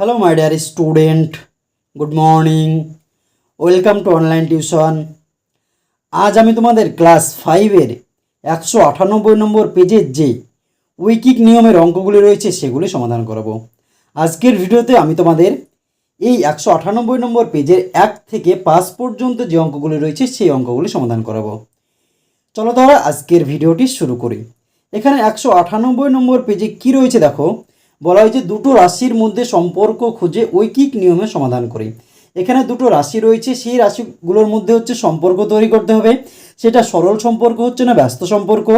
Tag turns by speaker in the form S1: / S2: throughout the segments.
S1: Hello my dear student good morning welcome to online tuition আজ আমি তোমাদের class ফাইভের একশো আটানব্বই নম্বর পেজের যে উইকিক নিয়মের অঙ্কগুলি রয়েছে, সেগুলি সমাধান করাবো। আজকের ভিডিওতে আমি তোমাদের এই একশো আটানব্বই নম্বর পেজের এক থেকে পাঁচ পর্যন্ত যে অঙ্কগুলি রয়েছে, সেই অঙ্কগুলি সমাধান করাবো। চলো তাহলে আজকের ভিডিওটি শুরু করি। এখানে একশো আটানব্বই নম্বর পেজে কি রয়েছে দেখো? বলা হয়েছে দুটো রাশির মধ্যে সম্পর্ক খুঁজে ঐকিক নিয়মে সমাধান করি। এখানে দুটো রাশি রয়েছে, সেই রাশিগুলোর মধ্যে হচ্ছে সম্পর্ক তৈরি করতে হবে। সেটা সরল সম্পর্ক হচ্ছে না ব্যস্ত সম্পর্ক?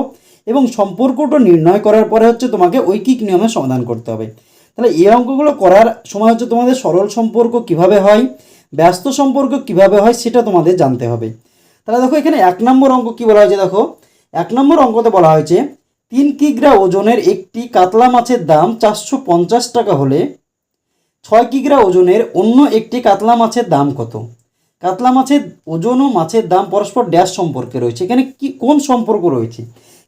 S1: এবং সম্পর্কটা নির্ণয় করার পরে হচ্ছে তোমাকে ঐকিক নিয়মে সমাধান করতে হবে। তাহলে এই অঙ্কগুলো করার সময় হচ্ছে তোমাদের সরল সম্পর্ক কীভাবে হয়, ব্যস্ত সম্পর্ক কীভাবে হয় সেটা তোমাদের জানতে হবে। তাহলে দেখো এখানে এক নম্বর অঙ্ক কি বলা হয়েছে? দেখো, এক নম্বর অঙ্কতে বলা হয়েছে তিন কিগ্রা ওজনের একটি কাতলা মাছের দাম চারশো পঞ্চাশ টাকা হলে ছয় কিগ্রা ওজনের অন্য একটি কাতলা মাছের দাম কত? কাতলা মাছের ওজন ও মাছের দাম পরস্পর ড্যাশ সম্পর্কে রয়েছে। এখানে কি, কোন সম্পর্ক রয়েছে?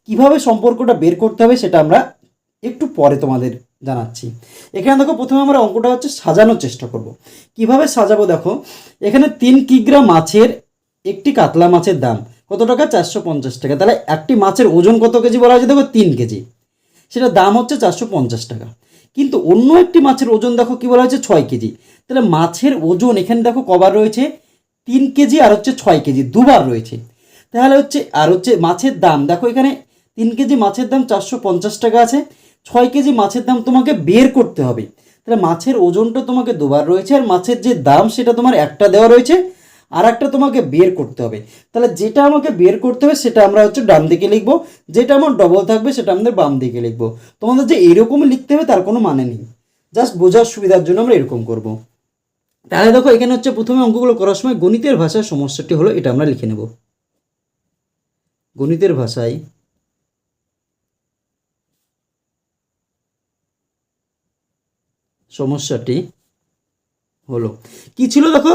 S1: কীভাবে সম্পর্কটা বের করতে হবে সেটা আমরা একটু পরে তোমাদের জানাচ্ছি। এখানে দেখো, প্রথমে আমরা অঙ্কটা হচ্ছে সাজানোর চেষ্টা করব। কীভাবে সাজাবো দেখো, এখানে তিন কিগ্রা মাছের একটি কাতলা মাছের দাম। কত টাকা? চারশো পঞ্চাশ টাকা। তাহলে একটি মাছের ওজন কত কেজি বলা হয়েছে? দেখো তিন কেজি। সেটা দাম হচ্ছে চারশো পঞ্চাশ টাকা। কিন্তু অন্য একটি মাছের ওজন দেখো কি বলা হয়েছে? ছয় কেজি। তাহলে মাছের ওজন এখানে দেখো কবার রয়েছে? তিন কেজি আর হচ্ছে ছয় কেজি, দুবার রয়েছে। তাহলে হচ্ছে, আর হচ্ছে মাছের দাম। দেখো এখানে তিন কেজি মাছের দাম চারশো পঞ্চাশ টাকা আছে। ছয় কেজি মাছের দাম তোমাকে বের করতে হবে। তাহলে মাছের ওজনটা তোমাকে দুবার রয়েছে আর মাছের যে দাম সেটা তোমার একটা দেওয়া রয়েছে। আর একটা তোমাকে বের করতে হবে। তাহলে যেটা আমাকে বের করতে হবে, সেটা আমরা হচ্ছে ডান দিকে লিখব। যেটা আমার ডবল থাকবে, সেটা আমাদের বাম দিকে লিখব। তোমাদের যে এরকম লিখতে হবে, তার কোনো মানে নেই। জাস্ট বোঝার সুবিধার জন্য আমরা এরকম করব। তাহলে দেখো, এখানে হচ্ছে প্রথমে অঙ্কগুলো করার সময় গণিতের ভাষায় সমস্যাটি হলো, এটা আমরা লিখে নেব। গণিতের ভাষায় সমস্যাটি হলো, কি ছিল দেখো?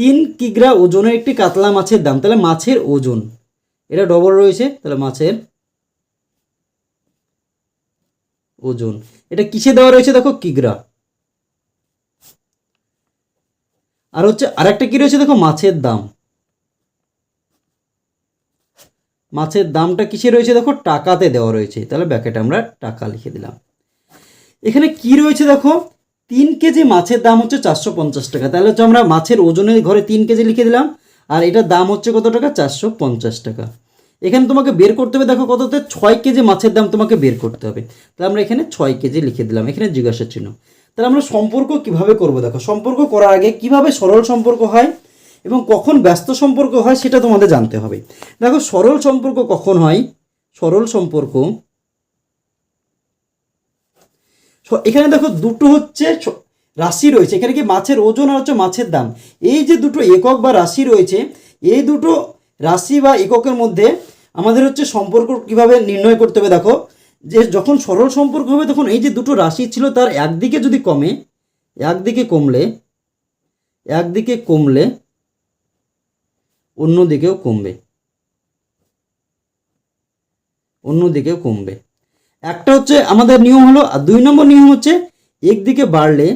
S1: তিন কিগ্রা ওজনের একটি কাতলা মাছের দাম। তাহলে মাছের ওজন, এটা ডবল রয়েছে, তাহলে মাছের ওজন। এটা কিসে দেওয়া রয়েছে দেখো, কিগ্রা। আর হচ্ছে আরেকটা কি রয়েছে দেখো, মাছের দাম। মাছের দামটা কিসে রয়েছে দেখো, টাকাতে দেওয়া রয়েছে। তাহলে ব্যাকেটে আমরা টাকা লিখে দিলাম। এখানে কি রয়েছে দেখো তিন কেজি মাছের দাম হচ্ছে চারশো পঞ্চাশ টাকা। তাহলে হচ্ছে আমরা মাছের ওজনের ঘরে তিন কেজি লিখে দিলাম, আর এটার দাম হচ্ছে কত টাকা? চারশো পঞ্চাশ টাকা। এখানে তোমাকে বের করতে হবে, দেখো কততে? ছয় কেজি মাছের দাম তোমাকে বের করতে হবে। তাহলে আমরা এখানে ছয় কেজি লিখে দিলাম, এখানে জিজ্ঞাসা চিহ্ন। তাহলে আমরা সম্পর্ক কীভাবে করব দেখো? সম্পর্ক করার আগে কীভাবে সরল সম্পর্ক হয় এবং কখন ব্যস্ত সম্পর্ক হয় সেটা তোমাদের জানতে হবে। দেখো, সরল সম্পর্ক কখন হয়? সরল সম্পর্ক স- এখানে দেখো দুটো হচ্ছে রাশি রয়েছে। এখানে কি মাছের ওজন আর হচ্ছে মাছের দাম? এই যে দুটো একক বা রাশি রয়েছে, এই দুটো রাশি বা এককের মধ্যে আমাদের হচ্ছে সম্পর্ক কীভাবে নির্ণয় করতে হবে দেখো। যে যখন সরল সম্পর্ক হবে তখন এই যে দুটো রাশি ছিল তার একদিকে যদি কমে, একদিকে কমলে একদিকে কমলে, অন্যদিকেও কমবে অন্যদিকেও কমবে। একটা হচ্ছে আমাদের নিয়ম হলো, আর দুই নম্বর নিয়ম হচ্ছে, একদিকে বাড়লে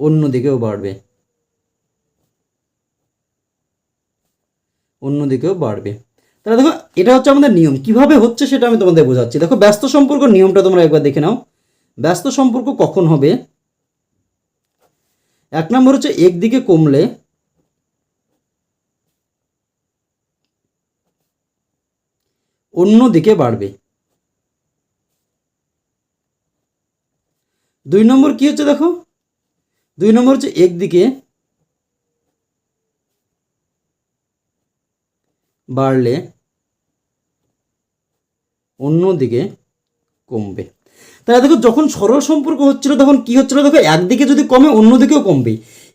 S1: অন্যদিকেও বাড়বে। অন্যদিকেও বাড়বে। তাহলে দেখো, এটা হচ্ছে আমাদের নিয়ম। কীভাবে হচ্ছে সেটা আমি তোমাদের বোঝাচ্ছি। দেখো, ব্যস্ত সম্পর্ক নিয়মটা তোমরা একবার দেখে নাও। ব্যস্ত সম্পর্ক কখন হবে? এক নম্বর হচ্ছে, একদিকে কমলে অন্য দিকে বাড়বে। দুই নম্বর কি হচ্ছে দেখো? দুই নম্বর হচ্ছে একদিকে বাড়লে অন্য দিকে কমবে। তাহলে দেখো, যখন সরল সম্পর্ক হচ্ছিল তখন কি হচ্ছিল দেখো? একদিকে যদি কমে, অন্যদিকেও কমবে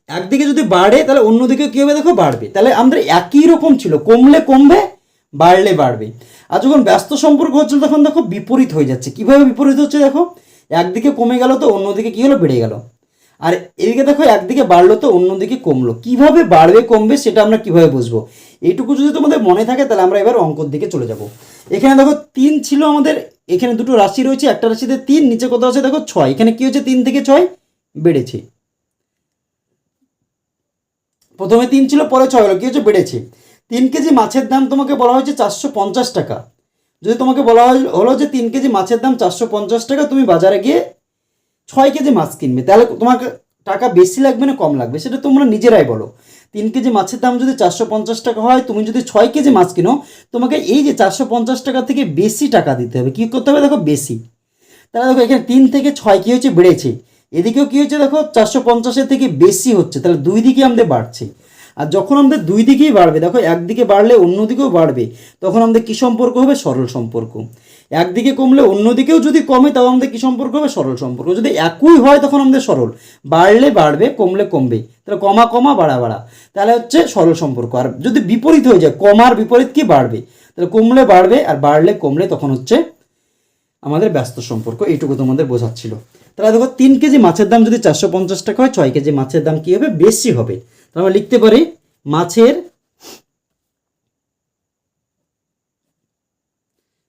S1: একদিকে যদি বাড়ে, তাহলে অন্যদিকে কী হবে দেখো? বাড়বে। তাহলে আমাদের একই রকম ছিল। কমলে কমবে, বাড়লে বাড়বে। আর যখন ব্যস্ত সম্পর্ক হচ্ছিল তখন দেখো বিপরীত হয়ে যাচ্ছে। কীভাবে বিপরীত হচ্ছে দেখো? একদিকে কমে গেল তো অন্যদিকে কী হলো? বেড়ে গেল। আর এদিকে দেখো, একদিকে বাড়লো তো অন্যদিকে কমলো। কীভাবে বাড়বে, কমবে সেটা আমরা কীভাবে বুঝব? এইটুকু যদি তোমাদের মনে থাকে, তাহলে আমরা এবার অঙ্কর দিকে চলে যাব। এখানে দেখো, তিন ছিল আমাদের। এখানে দুটো রাশি রয়েছে, একটা রাশিতে তিন, নিচে কত আছে দেখো ছয়। এখানে কি হচ্ছে তিন থেকে ছয় বেড়েছে। প্রথমে তিন ছিল, পরে ছয় হলো। কি হচ্ছে বেড়েছে। তিন কেজি মাছের দাম তোমাকে বলা হয়েছে চারশো পঞ্চাশ টাকা। যদি তোমাকে বলা হয়- হলো যে তিন কেজি মাছের দাম চারশো পঞ্চাশ টাকা, তুমি বাজারে গিয়ে ছয় কেজি মাছ কিনবে। তাহলে তোমাকে টাকা বেশি লাগবে না কম লাগবে? সেটা তোমরা নিজেরাই বলো। তিন কেজি মাছের দাম যদি চারশো পঞ্চাশ টাকা হয়, তুমি যদি ছয় কেজি মাছ কিনো, তোমাকে এই যে চারশো পঞ্চাশ টাকা থেকে বেশি টাকা দিতে হবে। কী করতে হবে? দেখো, বেশি। তাহলে দেখো, এখানে তিন থেকে ছয় কী হচ্ছে? বেড়েছে। এদিকেও কী হচ্ছে? দেখো, চারশো পঞ্চাশের থেকে বেশি হচ্ছে। তাহলে দুই দিকে আমাদের বাড়ছে। আর যখন আমাদের দুই দিকেই বাড়বে, দেখো একদিকে বাড়লে অন্যদিকেও বাড়বে, তখন আমাদের কী সম্পর্ক হবে? সরল সম্পর্ক। একদিকে কমলে অন্যদিকেও যদি কমে, তাও আমাদের কী সম্পর্ক হবে? সরল সম্পর্ক। যদি একই হয়, তখন আমাদের সরল। বাড়লে বাড়বে, কমলে কমবে। তাহলে কমা কমা, বাড়া বাড়া। তাহলে হচ্ছে সরল সম্পর্ক। আর যদি বিপরীত হয়ে যায়, কমার বিপরীত কি? বাড়বে। তাহলে কমলে বাড়বে, আর বাড়লে কমলে তখন হচ্ছে আমাদের ব্যস্ত সম্পর্ক। এইটুকু তোমাদের বোঝাচ্ছিল। তাহলে দেখো, তিন কেজি মাছের দাম যদি চারশো পঞ্চাশ টাকা হয়, ছয় কেজি মাছের দাম কী হবে? বেশি হবে। তাহলে আমরা লিখতে পারি মাছের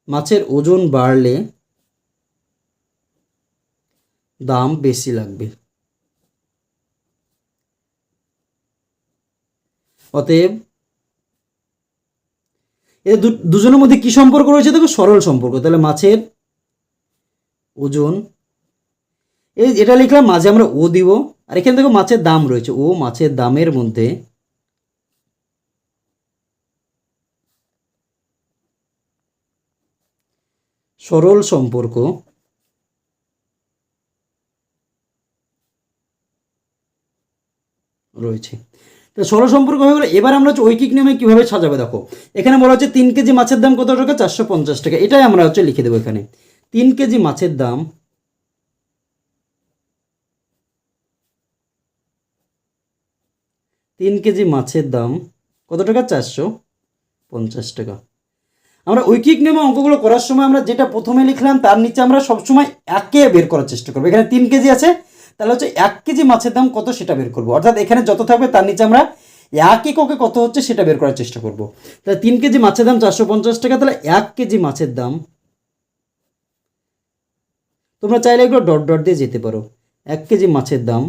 S1: মাছের ওজন বাড়লে দাম বেশি লাগবে। অতএব এ দুজনের মধ্যে কি সম্পর্ক রয়েছে? দেখো সরল সম্পর্ক। তাহলে মাছের ওজন, এই এটা লিখলাম, মাঝে আমরা ও দিব। আর এখানে দেখো মাছের দাম রয়েছে। ও মাছের দামের মধ্যে সরল সম্পর্ক। রয়েছে। তো সরল সম্পর্ক হয়ে গেলো। এবার আমরা হচ্ছে ঐকিক নিয়মে কীভাবে সাজাবে দেখো। এখানে বলা হচ্ছে তিন কেজি মাছের দাম কত টাকা? চারশো পঞ্চাশ টাকা। এটাই আমরা হচ্ছে লিখে দেবো এখানে। তিন কেজি মাছের দাম তিন কেজি মাছের দাম কত টাকা? চারশো পঞ্চাশ টাকা। আমরা ঐকিক নিয়মে অঙ্কগুলো করার সময় আমরা যেটা প্রথমে লিখলাম, তার নিচে আমরা সবসময় একে বের করার চেষ্টা করব। এখানে তিন কেজি আছে, তাহলে হচ্ছে এক কেজি মাছের দাম কত সেটা বের করব। অর্থাৎ এখানে যত থাকবে, তার নিচে আমরা এক এককে কত হচ্ছে সেটা বের করার চেষ্টা করব। তাহলে তিন কেজি মাছের দাম চারশো পঞ্চাশ টাকা, তাহলে এক কেজি মাছের দাম তোমরা চাইলে এগুলো ডট ডট দিয়ে যেতে পারো। এক কেজি মাছের দাম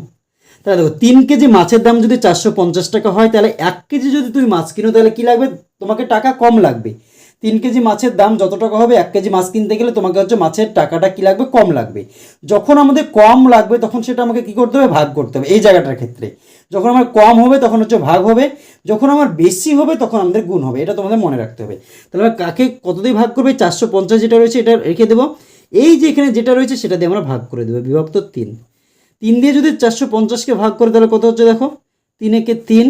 S1: তাহলে দেখো, তিন কেজি মাছের দাম যদি চারশো পঞ্চাশ টাকা হয়, তাহলে এক কেজি যদি তুমি মাছ কিনো, তাহলে কী লাগবে? তোমাকে টাকা কম লাগবে। তিন কেজি মাছের দাম যত টাকা হবে, এক কেজি মাছ কিনতে গেলে তোমাকে হচ্ছে মাছের টাকাটা কী লাগবে? কম লাগবে। যখন আমাদের কম লাগবে, তখন সেটা আমাকে কী করতে হবে? ভাগ করতে হবে, এই জায়গাটার ক্ষেত্রে। যখন আমার কম হবে, তখন হচ্ছে ভাগ হবে। যখন আমার বেশি হবে, তখন আমাদের গুণ হবে, এটা তোমাদের মনে রাখতে হবে। তাহলে কাকে কত দিয়ে ভাগ করবে? চারশো পঞ্চাশ যেটা রয়েছে, এটা রেখে দেবো। এই যে এখানে যেটা রয়েছে, সেটা দিয়ে আমরা ভাগ করে দেবো, বিভক্ত তিন। তিন দিয়ে যদি চারশো পঞ্চাশকে ভাগ করে তাহলে কত হচ্ছে দেখো? তিন একে তিন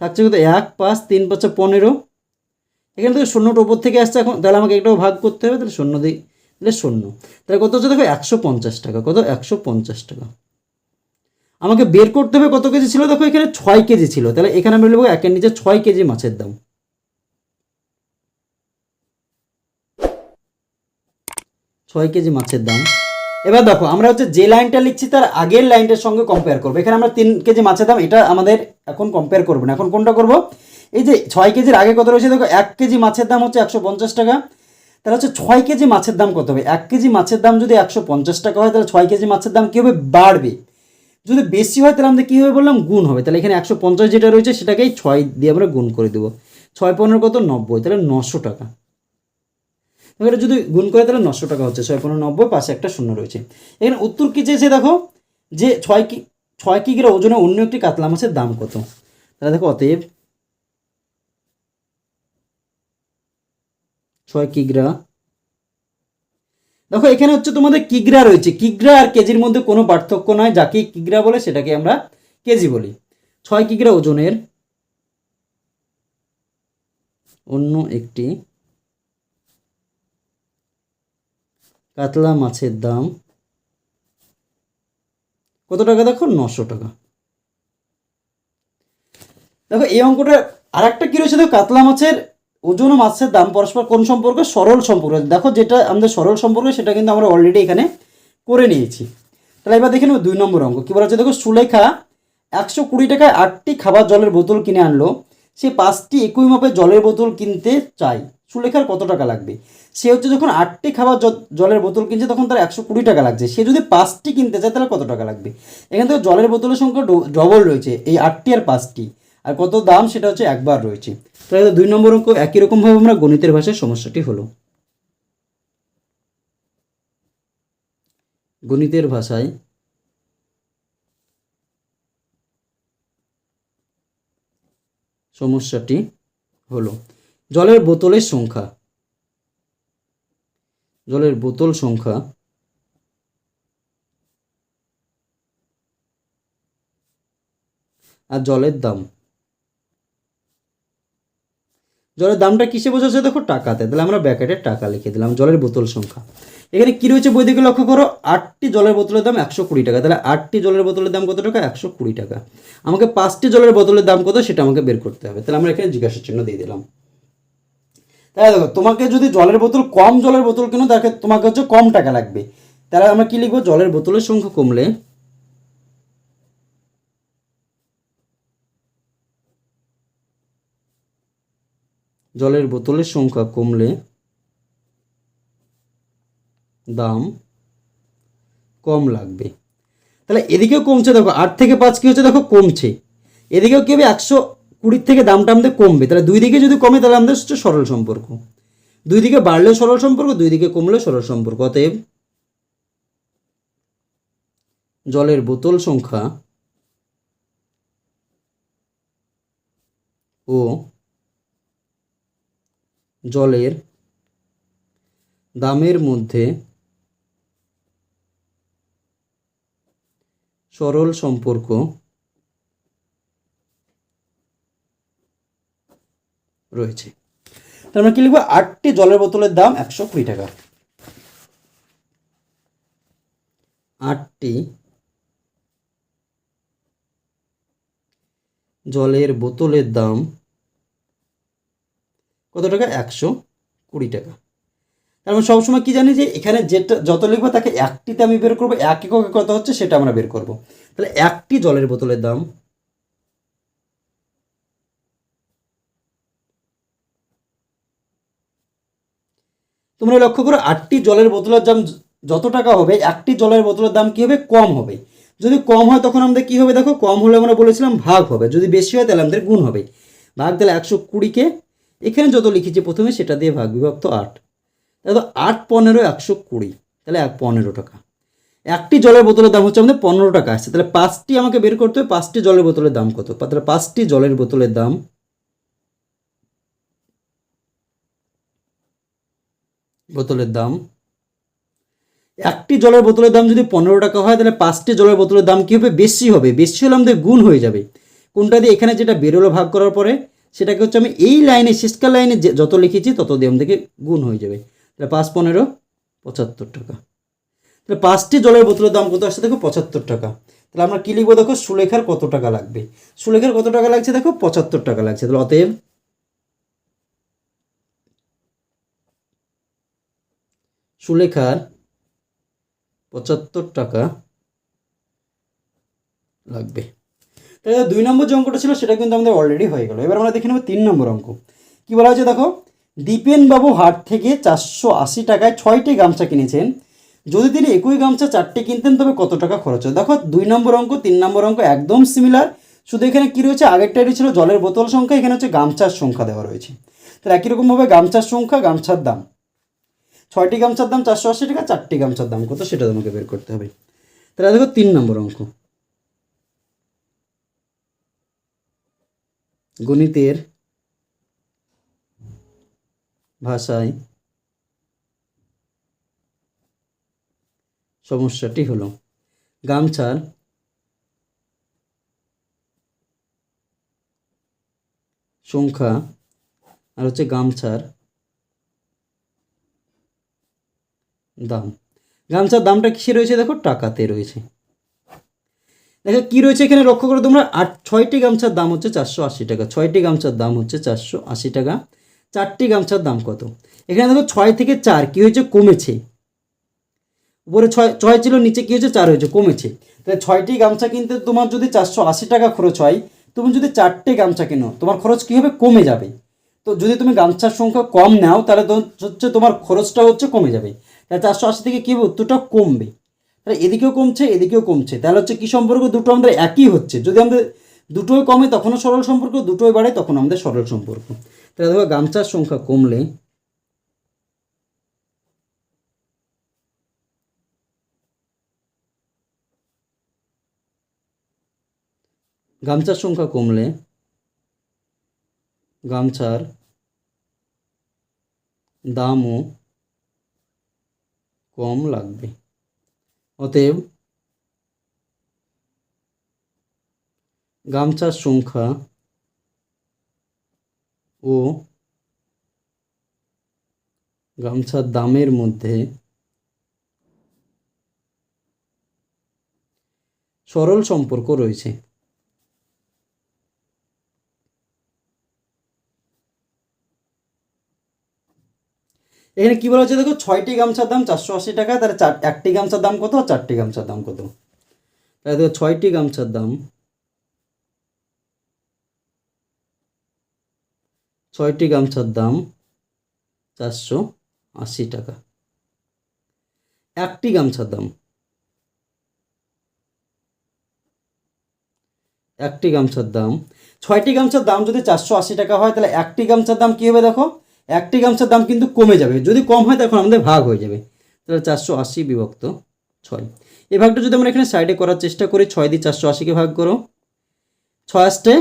S1: থাকছে কত? এক, পাঁচ, তিন, পাঁচে পনেরো। এখানে থেকে শূন্যটা ওপর থেকে আসছে এখন, তাহলে আমাকে একটাও ভাগ করতে হবে, তাহলে শূন্য দিই, তাহলে শূন্য। তাহলে কত হচ্ছে দেখো? একশো পঞ্চাশ টাকা, কত? একশো পঞ্চাশ টাকা। আমাকে বের করতে হবে কত কেজি ছিল? দেখো এখানে ছয় কেজি ছিল। তাহলে এখানে আমি বলব একের নিচে ছয় কেজি মাছের দাম। ছয় কেজি মাছের দাম। এবার দেখো, আমরা হচ্ছে যে লাইনটা লিখছি তার আগের লাইনটার সঙ্গে কম্পেয়ার করব। এখানে আমরা তিন কেজি মাছের দাম, এটা আমাদের এখন কম্পেয়ার করব না। এখন কোনটা করব? এই যে ছয় কেজির আগে কত রয়েছে? দেখো, এক কেজি মাছের দাম হচ্ছে একশো পঞ্চাশ টাকা। তাহলে হচ্ছে ছয় কেজি মাছের দাম কত হবে? এক কেজি মাছের দাম যদি একশো পঞ্চাশ টাকা হয়, তাহলে ছয় কেজি মাছের দাম কী হবে? বাড়বে। যদি বেশি হয়, তাহলে আমাদের কী হবে বললাম? গুণ হবে। তাহলে এখানে একশো পঞ্চাশ যেটা রয়েছে, সেটাকেই ছয় দিয়ে আমরা গুণ করে দেবো। ছয় পনেরো কত? নব্বই। তাহলে নশো টাকা। এবারে যদি গুণ করে তাহলে নশো টাকা হচ্ছে, ছয় পনেরো নব্বই, পাশে একটা শূন্য রয়েছে। এখানে উত্তর কী চেয়েছে দেখো? যে ছয় কি, ছয় কিগ্রা ওজনে অন্য একটি কাতলা মাছের দাম কত? তাহলে দেখো অতএব ছয় কিগ্রা। দেখো, এখানে হচ্ছে তোমাদের কিগ্রা রয়েছে। কিগ্রা আর কেজির মধ্যে কোনো পার্থক্য নয় যাকে কিগ্রা বলে সেটাকে আমরা কেজি বলি। ছয় কিগ্রা ওজনের অন্য একটি কাতলা মাছের দাম। কত টাকা দেখো? নশো টাকা। দেখো, এই অঙ্কটা আর একটা কী রয়েছে? দেখো, কাতলা মাছের ওজন ও মাছের দাম পরস্পর কোন সম্পর্ক? সরল সম্পর্ক। দেখো, যেটা আমাদের সরল সম্পর্ক, সেটা কিন্তু আমরা অলরেডি এখানে করে নিয়েছি। তাহলে এবার দেখে নেব দুই নম্বর অঙ্ক। কী বলা হচ্ছে? দেখো, সুলেখা একশো কুড়ি টাকায় আটটি খাবার জলের বোতল কিনে আনলো। সে পাঁচটি একই মাপের জলের বোতল কিনতে চায়। সুলেখার কত টাকা লাগবে? সে হচ্ছে যখন আটটি খাবার জলের বোতল কিনছে, তখন তার একশো কুড়ি টাকা লাগছে। সে যদি পাঁচটি কিনতে চায়, তাহলে কত টাকা লাগবে? এখান থেকে জলের বোতলের সংখ্যা ডবল রয়েছে, এই আটটি আর পাঁচটি। আর কত দাম? সেটা হচ্ছে একবার রয়েছে। তাহলে দুই নম্বর অঙ্ক, একই রকমভাবে আমরা গণিতের ভাষায় সমস্যাটি হলো। গণিতের ভাষায় সমস্যাটি হলো। জলের বোতলের সংখ্যা। জলের বোতল সংখ্যা আর জলের দাম। জলের দামটা কিসে বোঝাচ্ছে দেখো? টাকাতে। তাহলে আমরা ব্যাকেটে টাকা লিখে দিলাম, জলের বোতল সংখ্যা। এখানে কী রয়েছে বই দিকে লক্ষ্য করো? আটটি জলের বোতলের দাম একশো কুড়ি টাকা। তাহলে আটটি জলের বোতলের দাম কত টাকা? একশো কুড়ি টাকা। আমাকে পাঁচটি জলের বোতলের দাম কত? সেটা আমাকে বের করতে হবে। তাহলে আমরা এখানে জিজ্ঞাসা চিহ্ন দিয়ে দিলাম। তাহলে দেখো, তোমাকে যদি জলের বোতল, কম জলের বোতল কেনো তাকে তোমাকে হচ্ছে কম টাকা লাগবে। তাহলে আমরা কি লিখব? জলের বোতলের সংখ্যা কমলে জলের বোতলের সংখ্যা কমলে দাম কম লাগবে। তাহলে এদিকেও কমছে, দেখো, আট থেকে পাঁচ কী হচ্ছে? দেখো, কমছে। এদিকেও কী হবে? একশো কুড়ির থেকে দামটা আমাদের কমবে। তাহলে দুই দিকে যদি কমে, তাহলে আমাদের হচ্ছে সরল সম্পর্ক। দুই দিকে বাড়লেও সরল সম্পর্ক, দুই দিকে কমলেও সরল সম্পর্ক। অতএব জলের বোতল সংখ্যা ও জলের দামের মধ্যে সরল সম্পর্ক রয়েছে। তার আমরা কি লিখব? আটটি জলের বোতলের দাম একশো কুড়ি টাকা। আটটি জলের বোতলের দাম কত টাকা? একশো কুড়ি টাকা। তার মানে সবসময় কি জানি যে এখানে যেটা যত লিখব তাকে একটিতে আমি বের করব এক এককে কত হচ্ছে সেটা আমরা বের করব। তাহলে একটি জলের বোতলের দাম তোমরা লক্ষ্য করো, আটটি জলের বোতলের দাম যত টাকা হবে, একটি জলের বোতলের দাম কি হবে? কম হবে। যদি কম হয়, তখন আমাদের কি হবে দেখো? কম হলে আমরা বলেছিলাম ভাগ হবে। যদি বেশি হয়, তাহলে আমাদের গুণ হবে। ভাগ তাহলে একশো কুড়িকে এখানে যত লিখেছি প্রথমে, সেটা দিয়ে ভাগ বিভক্ত আট। তাহলে আট পনেরো, একশো কুড়ি। তাহলে এক পনেরো টাকা। একটি জলের বোতলের দাম হচ্ছে আমাদের পনেরো টাকা আসছে। তাহলে পাঁচটি আমাকে বের করতে হবে, পাঁচটি জলের বোতলের দাম কত? তাহলে পাঁচটি জলের বোতলের দাম বোতলের দাম। একটি জলের বোতলের দাম যদি পনেরো টাকা হয়, তাহলে পাঁচটি জলের বোতলের দাম কী হবে? বেশি হবে। বেশি হলে আমাদের গুণ হয়ে যাবে। কোনটা দিয়ে? এখানে যেটা বেরোলো ভাগ করার পরে, সেটাকে হচ্ছে আমি এই লাইনে শেষকার লাইনে যত লিখেছি, তত দিয়ে আমাদেরকে গুণ হয়ে যাবে। তাহলে পাঁচ পনেরো, পঁচাত্তর টাকা। তাহলে পাঁচটি জলের বোতলের দাম কত আসছে? দেখো, পঁচাত্তর টাকা। তাহলে আমরা কী লিখব? দেখো, সুলেখার কত টাকা লাগবে? সুলেখার কত টাকা লাগছে? দেখো, পঁচাত্তর টাকা লাগছে। তাহলে অতএব সুলেখার পঁচাত্তর টাকা লাগবে। তাহলে দুই নম্বর যে অঙ্কটা ছিল, সেটা কিন্তু আমাদের অলরেডি হয়ে গেল। এবার আমরা দেখে নেব তিন নম্বর অঙ্ক। কী বলা হয়েছে দেখো? দীপেনবাবু হাট থেকে চারশো আশি টাকায় ছয়টি গামছা কিনেছেন। যদি তিনি একই গামছা চারটে কিনতেন, তবে কত টাকা খরচ হয়? দেখো, দুই নম্বর অঙ্ক, তিন নম্বর অঙ্ক একদম সিমিলার শুধু এখানে কী রয়েছে? আগেরটাই ছিল জলের বোতল সংখ্যা, এখানে হচ্ছে গামছার সংখ্যা দেওয়া রয়েছে। তাহলে একই রকমভাবে গামছার সংখ্যা, গামছার দাম। ছয়টি গামছার দাম চারশো আশি টাকা, চারটি গামছার দাম কত সেটা তোমাকে বের করতে হবে। তাহলে দেখো তিন নম্বর অঙ্ক। গণিতের ভাষায় সমস্যাটি হলো, গামছার সংখ্যা আর হচ্ছে গামছার দাম। গামছার দামটা কিসে রয়েছে দেখো? টাকাতে রয়েছে। দেখো কি রয়েছে এখানে লক্ষ্য করো তোমরা। আট ছয়টি গামছার দাম হচ্ছে চারশো আশি টাকা। ছয়টি গামছার দাম হচ্ছে চারশো আশি টাকা। চারটি গামছার দাম কত? এখানে দেখো ছয় থেকে চার কি হয়েছে? কমেছে। উপরে ছয় ছয় ছিল, নিচে কি হয়েছে? চার হয়েছে, কমেছে। তাহলে ছয়টি গামছা কিনতে তোমার যদি চারশো আশি টাকা খরচ হয়, তুমি যদি চারটে গামছা কেনো, তোমার খরচ কী হবে? কমে যাবে। তো যদি তুমি গামছার সংখ্যা কম নাও, তাহলে হচ্ছে তোমার খরচটা হচ্ছে কমে যাবে। তাহলে চারশো আশি থেকে কী উত্তরটা কমবে। তাহলে এদিকেও কমছে এদিকেও কমছে। তাহলে হচ্ছে কী সম্পর্ক দুটো আমাদের একই হচ্ছে। যদি আমাদের দুটোই কমে, তখনও সরল সম্পর্ক, দুটোই বাড়ে তখন আমাদের সরল সম্পর্ক। তাহলে দেখো, গামছার সংখ্যা কমলে গামছার সংখ্যা কমলে গামছার দামও কম লাগবে। অতএব গামছার সংখ্যা ও গামছার দামের মধ্যে সরল সম্পর্ক রয়েছে। এখানে কি বলা হচ্ছে দেখো? ছয়টি গামছার দাম চারশো আশি টাকা তাহলে চার, একটি গামছার দাম কত? চারটি গামছার দাম কত? তাহলে দেখো, ছয়টি গামছার দাম, ছয়টি গামছার দাম চারশো আশি টাকা। একটি গামছার দাম, একটি গামছার দাম, ছয়টি গামছার দাম যদি চারশো আশি টাকা হয়, তাহলে একটি গামছার দাম কী হবে দেখো? একটি গামছার দাম কিন্তু কমে যাবে। যদি কম হয়, তখন আমাদের ভাগ হয়ে যাবে। তাহলে চারশো আশি বিভক্ত ছয়। এই ভাগটা যদি আমরা এখানে সাইডে করার চেষ্টা করি, ছয় দিয়ে চারশো আশিকে ভাগ করো। ছয় আসটে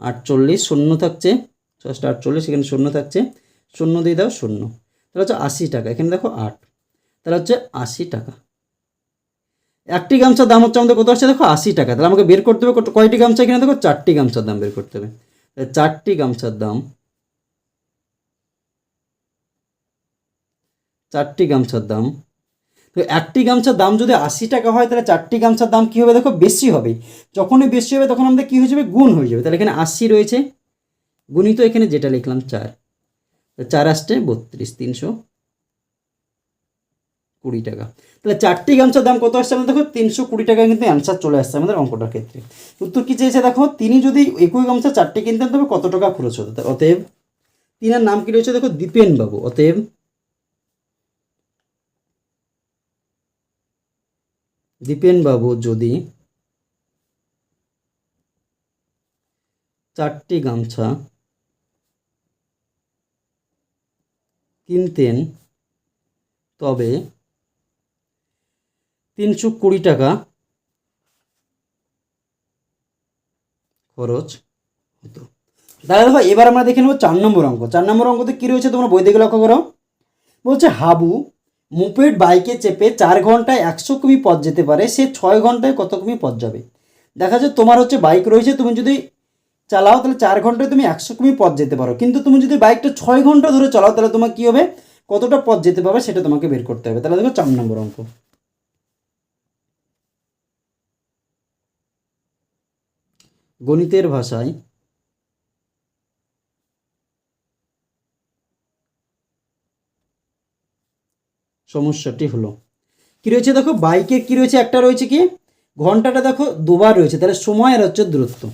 S1: আটচল্লিশ, শূন্য থাকছে। ছয় আসটে আটচল্লিশ, এখানে শূন্য থাকছে। শূন্য দিয়ে দাও শূন্য। তাহলে হচ্ছে আশি টাকা। এখানে দেখো আট। তাহলে হচ্ছে আশি টাকা। একটি গামছার দাম হচ্ছে আমাদের কত আসছে? দেখো আশি টাকা। তাহলে আমাকে বের করতে হবে কয়টি গামছা? এখানে দেখো চারটি গামছার দাম বের করতে হবে। চারটি গামছার দাম চারটি গামছার দাম। তো একটি গামছার দাম যদি আশি টাকা হয়, তাহলে চারটি গামছার দাম কী হবে? দেখো, বেশি হবে। যখনই বেশি হবে, তখন আমাদের কী হয়ে যাবে? গুণ হয়ে যাবে। তাহলে এখানে আশি রয়েছে। গুণিত এখানে যেটা লিখলাম, চার। চার আসছে বত্রিশ, তিনশো কুড়ি টাকা। তাহলে চারটি গামছার দাম কত আসছে? আমাদের দেখো, তিনশো কুড়ি টাকা কিন্তু অ্যান্সার চলে আসছে আমাদের অঙ্কটার ক্ষেত্রে। উত্তর কী চেয়েছে? দেখো, তিনি যদি একই গামছা চারটি কিনতেন, তবে কত টাকা খরচ হতো? অতএব, তিনার নাম কী রয়েছে? দেখো, দীপেনবাবু। অতএব দীপেনবাবু যদি চারটি গামছা কিনতেন, তবে তিনশো কুড়ি টাকা খরচ হতো। তাহলে দেখো এবার আমরা দেখে নেব চার নম্বর অঙ্ক। চার নম্বর অঙ্কতে কী রয়েছে? তোমরা বই থেকে লক্ষ্য করো। বলছে, হাবু মুপেড বাইকে চেপে চার ঘন্টায় একশো কিমি পথ যেতে পারে, সে ছয় ঘন্টায় কত কিমি পথ যাবে? দেখা যায় তোমার হচ্ছে বাইক রয়েছে, তুমি যদি চালাও তাহলে চার ঘন্টায় তুমি একশো কিমি পথ যেতে পারো। কিন্তু তুমি যদি বাইকটা ছয় ঘণ্টা ধরে চালাও তাহলে তোমার কী হবে? কতটা পথ যেতে পারবে সেটা তোমাকে বের করতে হবে। তাহলে দেখো চার নম্বর অঙ্ক। গণিতের ভাষায় সমস্যাটি হলো। কী রয়েছে দেখো? বাইকের কী রয়েছে? একটা রয়েছে কি? ঘন্টাটা দেখো, দুবার রয়েছে। তাহলে সময় আর হচ্ছে দূরত্ব।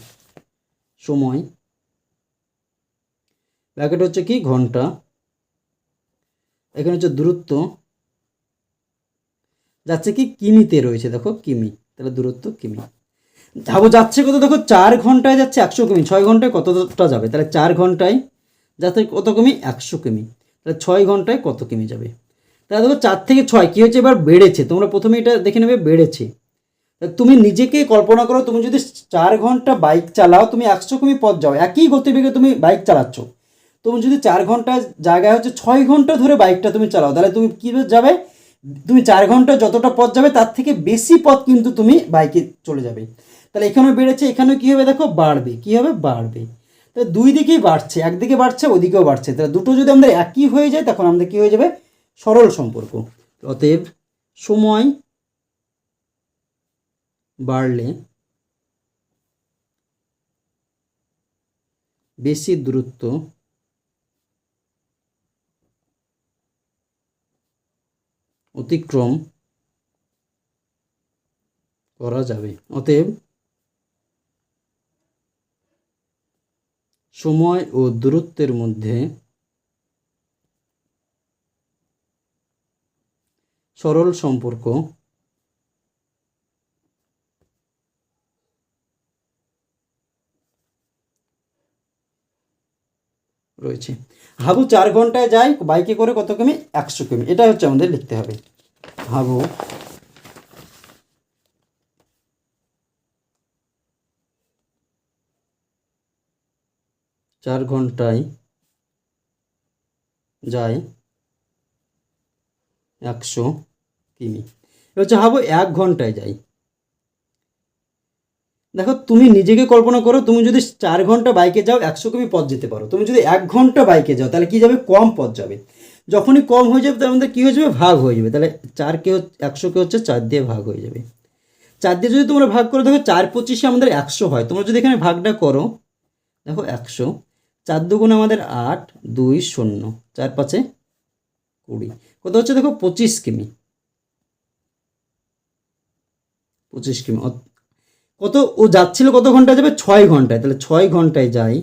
S1: সময়। ব্যাকেট হচ্ছে কি? ঘণ্টা। এখানে হচ্ছে দূরত্ব। যাচ্ছে কি? কিমিতে রয়েছে। দেখো, কিমি। তাহলে দূরত্ব কিমি। যাব যাচ্ছে কত? দেখো, চার ঘন্টায় যাচ্ছে একশো কিমি। ছয় ঘন্টায় কতটা যাবে? তাহলে চার ঘন্টায় যাতে কত কিমি? একশো কিমি। তাহলে ছয় ঘন্টায় কত কিমি যাবে? তাহলে দেখো চার থেকে ছয়, কী হচ্ছে? এবার বেড়েছে। তোমরা প্রথমে এটা দেখে নেবে, বেড়েছে। তুমি নিজেকে কল্পনা করো, তুমি যদি চার ঘণ্টা বাইক চালাও, তুমি একশো কিমি পথ যাও, একই গতিবেগে তুমি বাইক চালাচ্ছ। তুমি যদি চার ঘণ্টা জায়গায় হচ্ছে ছয় ঘণ্টা ধরে বাইকটা তুমি চালাও, তাহলে তুমি কী যাবে? তুমি চার ঘণ্টা যতটা পথ যাবে, তার থেকে বেশি পথ কিন্তু তুমি বাইকে চলে যাবে। তাহলে এখানেও বেড়েছে, এখানেও কী হবে দেখো? বাড়বে। কী হবে? বাড়বে। তাহলে দুই দিকেই বাড়ছে, একদিকে বাড়ছে, ওদিকেও বাড়ছে। তাহলে দুটো যদি আমাদের একই হয়ে যায়, তখন আমাদের কী হয়ে যাবে? সরল সম্পর্ক। অতএব সময় বাড়লে বেশি দূরত্ব অতিক্রম করা যাবে। অতএব সময় ও দূরত্বের মধ্যে সরল সম্পর্ক। রয়েছে। হাবু চার ঘন্টায় যায়, বাইকে করে কত কিমি? একশো কিমি। এটা হচ্ছে আমাদের লিখতে হবে। হাবু চার ঘন্টায় যায়, একশো কিমি এবার হচ্ছে হাবু এক ঘন্টায় যাই। দেখো, তুমি নিজেকে কল্পনা করো, তুমি যদি চার ঘণ্টা বাইকে যাও, একশো কিমি পথ যেতে পারো। তুমি যদি এক ঘণ্টা বাইকে যাও, তাহলে কি যাবে? কম পথ যাবে। যখনই কম হয়ে যাবে, তার মধ্যে কী হয়ে যাবে? ভাগ হয়ে যাবে। তাহলে চার কে একশো কে হচ্ছে চার দিয়ে ভাগ হয়ে যাবে। চার দিয়ে যদি তোমরা ভাগ করো, দেখো চার পঁচিশে আমাদের একশো হয়। তোমরা যদি এখানে ভাগটা করো, দেখো একশো। চার দুগুণে আমাদের আট, দুই শূন্য, চার পাঁচে কুড়ি। কত হচ্ছে? দেখো পঁচিশ কিমি। পঁচিশ কিমি। কত ও যাচ্ছিল কত ঘন্টায় যাবে? ছয় ঘন্টায়। তাহলে ছয় ঘন্টায় যাই।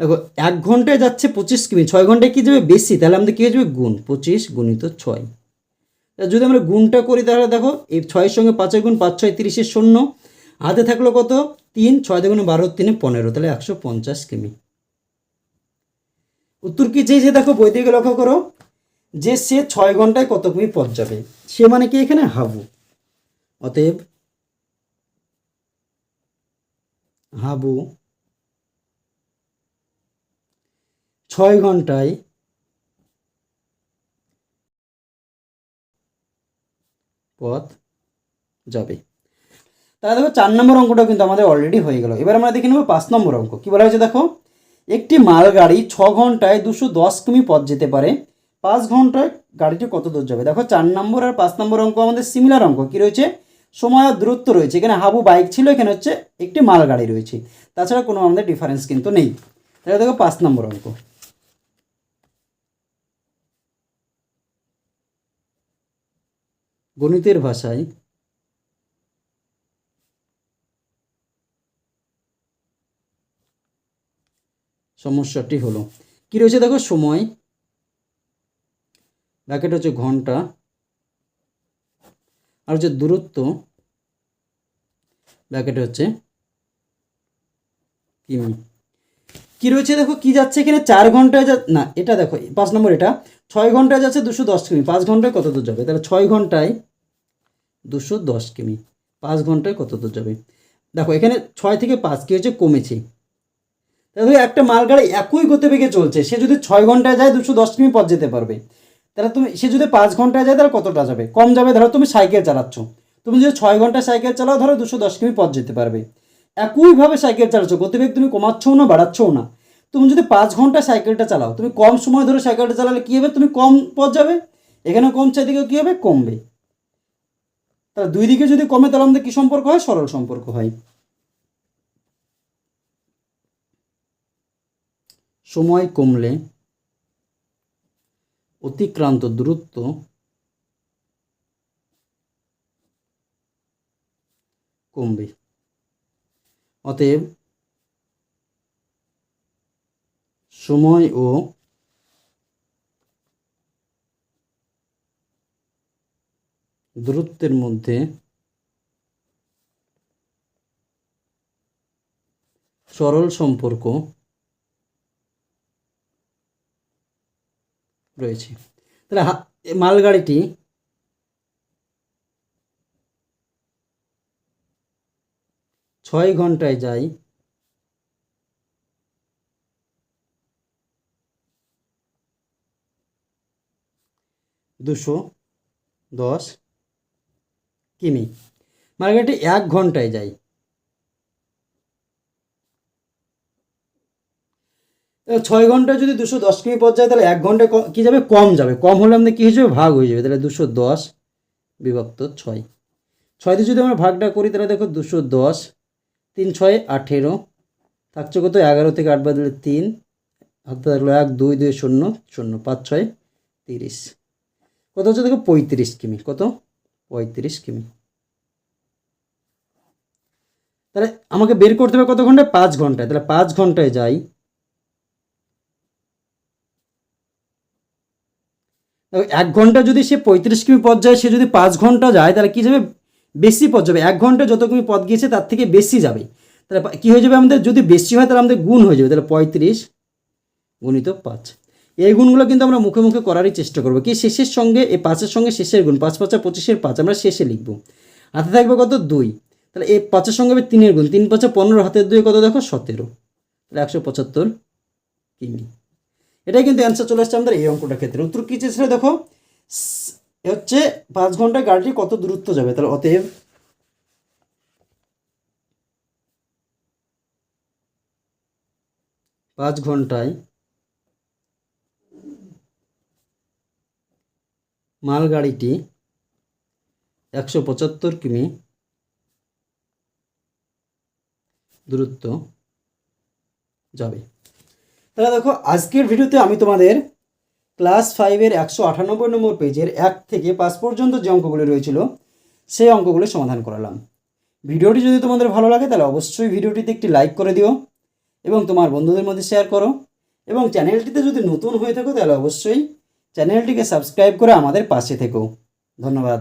S1: দেখো, এক ঘন্টায় যাচ্ছে পঁচিশ কিমি। ছয় ঘন্টায় কি যাবে? বেশি। তাহলে আমাদের কী হয়ে যাবে? গুণ। পঁচিশ গুণিত ছয়। যদি আমরা গুণটা করি, তাহলে দেখো, এই ছয়ের সঙ্গে পাঁচের গুণ পাঁচ ছয় তিরিশের শূন্য। হাতে থাকল কত? তিন। ছয় দুগুণে বারো, তিনে পনেরো। তাহলে একশো পঞ্চাশ কিমি। উত্তর কি চেয়েছে? দেখো বই লক্ষ্য করো। যে সে ছয় ঘন্টায় কত কিমি পথ যাবে? সে মানে কি এখানে হাবু? অতএব হাবু ছয় ঘন্টায় পথ যাবে। তাহলে দেখো চার নম্বর অঙ্কটা কিন্তু আমাদের অলরেডি হয়ে গেল। এবার আমরা দেখে নেব পাঁচ নম্বর অঙ্ক। কি বলা হয়েছে দেখো? একটি মালগাড়ি ছ ঘন্টায় দুশো দশ কিমি পথ যেতে পারে। পাঁচ ঘন্টায় গাড়িটি কত দূর যাবে দেখো, চার নম্বর আর পাঁচ নম্বর অঙ্ক আমাদের সিমিলার অঙ্ক। কী রয়েছে? সময় আর দূরত্ব রয়েছে। এখানে হাবু বাইক ছিল, এখানে হচ্ছে একটি মালগাড়ি রয়েছে। তাছাড়া কোনো আমাদের ডিফারেন্স কিন্তু নেই। তাহলে দেখো, পাঁচ নম্বর অঙ্ক। গণিতের ভাষায় সমস্যাটি হলো, কী রয়েছে? দেখো, সময় ব্র্যাকেট হচ্ছে ঘণ্টা। আর হচ্ছে দূরত্ব, ব্র্যাকেটে হচ্ছে কিমি। কি রয়েছে দেখো, কি যাচ্ছে এখানে? চার ঘন্টায় যা না, এটা দেখো, পাঁচ নম্বর এটা। ছয় ঘন্টায় যাচ্ছে দুশো দশ কিমি। পাঁচ ঘন্টায় কত দূর যাবে? তাহলে ছয় ঘন্টায় দুশো দশ কিমি। পাঁচ ঘন্টায় কত দূর যাবে? দেখো, এখানে ছয় থেকে পাঁচ কী হচ্ছে? কমেছে। তাহলে একটা মালগাড়ি একই গতিবেগে চলছে। সে যদি ছয় ঘন্টায় যায়, দুশো দশ কিমি পথ যেতে পারবে। তাহলে তুমি সে যদি পাঁচ ঘন্টায় যায়, তাহলে কতটা যাবে? কম যাবে, ধরো তুমি সাইকেল চালাচ্ছ। তুমি যদি ছয় ঘণ্টা সাইকেল চালাও, ধরো দুশো দশ কিমি পথ যেতে পারবে। একইভাবে সাইকেল চালাচ্ছ, গতিবেগ তুমি কমাচ্ছও না, বাড়াচ্ছও না। তুমি যদি পাঁচ ঘণ্টা সাইকেলটা চালাও, তুমি কম সময় ধরে সাইকেলটা চালালে কী হবে? তুমি কম পথ যাবে। এখানে কমছে এদিকে কী হবে? কমবে। তাহলে দুই দিকে যদি কমে, তাহলে আমাদের কী সম্পর্ক হয়? সরল সম্পর্ক হয়। সময় কমলে অতিক্রান্ত দূরত্ব কমবে। অতএব সময় ও দূরত্বের মধ্যে সরল সম্পর্ক রয়েছে। তাহলে মালগাড়িটি ছয় ঘন্টায় যায়। দুশো দশ কিমি। মালগাড়িটি এক ঘন্টায় যায়। ছয় ঘণ্টা যদি দুশো দশ কিমি পথ যায়, তাহলে এক ঘন্টায় ক- যাবে? কম যাবে। কম হলে আমাদের কী হিসেবে ভাগ হয়ে যাবে। তাহলে দুশো দশ বিভক্ত ছয়। ছয় দিয়ে যদি আমরা ভাগটা করি, তাহলে দেখো দুশো দশ, তিন ছয় আঠেরো, থাকছে কত? এগারো থেকে আট বাদ দিলে তিন, হাতে থাকল এক, দুই দুই, শূন্য শূন্য, পাঁচ, ছয়, তিরিশ। কত হচ্ছে? দেখো পঁয়ত্রিশ কিমি। কত? পঁয়ত্রিশ কিমি। তাহলে আমাকে বের করতে হবে কত ঘন্টায়? পাঁচ ঘন্টায়। তাহলে পাঁচ ঘন্টায় যাই এক ঘণ্টা যদি সে পঁয়ত্রিশ কিমি পথ যায়, সে যদি পাঁচ ঘণ্টা যায়, তাহলে কী যাবে? বেশি পথ যাবে। এক ঘণ্টা যত কিমি পথ গিয়েছে, তার থেকে বেশি যাবে। তাহলে কী হয়ে যাবে আমাদের? যদি বেশি হয়, তাহলে আমাদের গুণ হয়ে যাবে। তাহলে পঁয়ত্রিশ গুণিত পাঁচ। এই গুণগুলো কিন্তু আমরা মুখে মুখে করারই চেষ্টা করব। কি শেষের সঙ্গে, এই পাঁচের সঙ্গে শেষের গুণ, পাঁচ পাঁচা পঁচিশের পাঁচ, আমরা শেষে লিখব। হাতে থাকবে কত? দুই। তাহলে এই পাঁচের সঙ্গে তিনের গুণ। তিন পাঁচা পনেরো, হাতের দুই কত দেখো? সতেরো। তাহলে একশো পঁচাত্তর কিমি। এটাই কিন্তু অ্যান্সার চলে আসছে আমাদের এই অঙ্কটার ক্ষেত্রে। উত্তর কী চেয়েছিল দেখো। হচ্ছে পাঁচ ঘন্টায় গাড়িটি কত দূরত্ব যাবে? তাহলে অতএব পাঁচ ঘন্টায় মালগাড়িটি একশো পঁচাত্তর কিমি দূরত্ব যাবে। তাহলে দেখো, আজকের ভিডিওতে আমি তোমাদের ক্লাস ফাইভের একশো আটানব্বই নম্বর পেজের এক থেকে পাঁচ পর্যন্ত যে অঙ্কগুলি রয়েছিল, সেই অঙ্কগুলি সমাধান করালাম। ভিডিওটি যদি তোমাদের ভালো লাগে, তাহলে অবশ্যই ভিডিওটিতে একটি লাইক করে দিও এবং তোমার বন্ধুদের মধ্যে শেয়ার করো এবং চ্যানেলটিতে যদি নতুন হয়ে থাকো, তাহলে অবশ্যই চ্যানেলটিকে সাবস্ক্রাইব করে আমাদের পাশে থেকো। ধন্যবাদ।